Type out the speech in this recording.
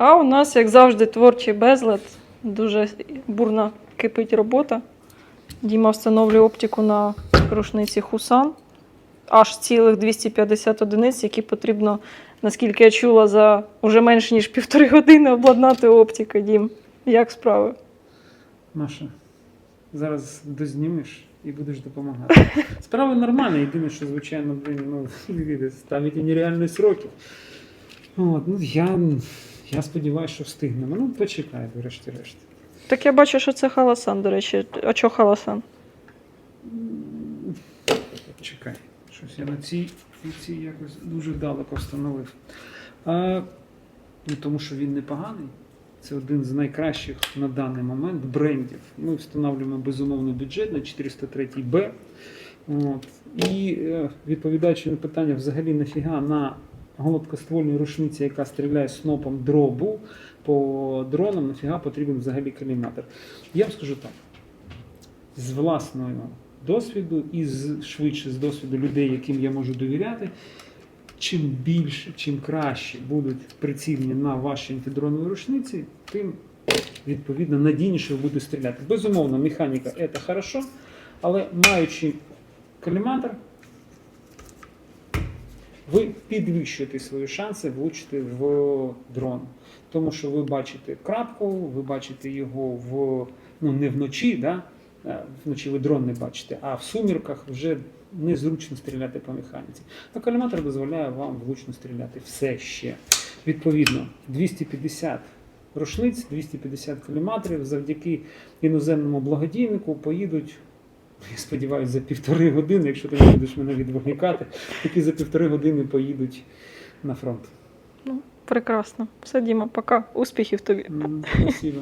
А у нас, як завжди, творчий безлад. Дуже бурно кипить робота. Діма встановлює оптику на рушниці Хусан. Аж цілих 250 одиниць, які потрібно, наскільки я чула, за уже менше ніж півтори години обладнати оптику, Дім. Як справи? Маша, зараз дознімеш і будеш допомагати. Справа нормальна, єдине, що, звичайно, блін, ну, ставить і нереальні сроки. От, ну, я, я сподіваюся, що встигнемо. Ну, почекай, врешті-решт. Так я бачу, що це халасан, до речі. А чого халасан? Чекай, щось я на цій, на цій якось дуже далеко встановив. А, ну, тому що він непоганий. Це один з найкращих на даний момент брендів. Ми встановлюємо безумовно бюджет на 403Б. От. І е, відповідаючи на питання, взагалі нафіга на гладкоствольній рушниці, яка стріляє снопом дробу по дронам, нафіга потрібен взагалі коліматор. Я вам скажу так з власного досвіду і з, швидше з досвіду людей, яким я можу довіряти. Чим більше, чим краще будуть прицільні на ваші антидронові рушниці, тим відповідно надійніше ви будете стріляти. Безумовно, механіка це хорошо, але маючи коліматор, ви підвищуєте свої шанси влучити в дрон. Тому що ви бачите крапку, ви бачите його в ну не вночі, да? е, вночі ви дрон не бачите, а в сумірках вже незручно стріляти по механіці. А коліматор дозволяє вам влучно стріляти все ще. Відповідно, 250 рушниць, 250 коліматорів завдяки іноземному благодійнику поїдуть. Я сподіваюся, за півтори години, якщо ти не будеш мене відволікати, такі за півтори години поїдуть на фронт. Ну, Прекрасно. Все, Діма, пока. Успіхів тобі. Спасибо.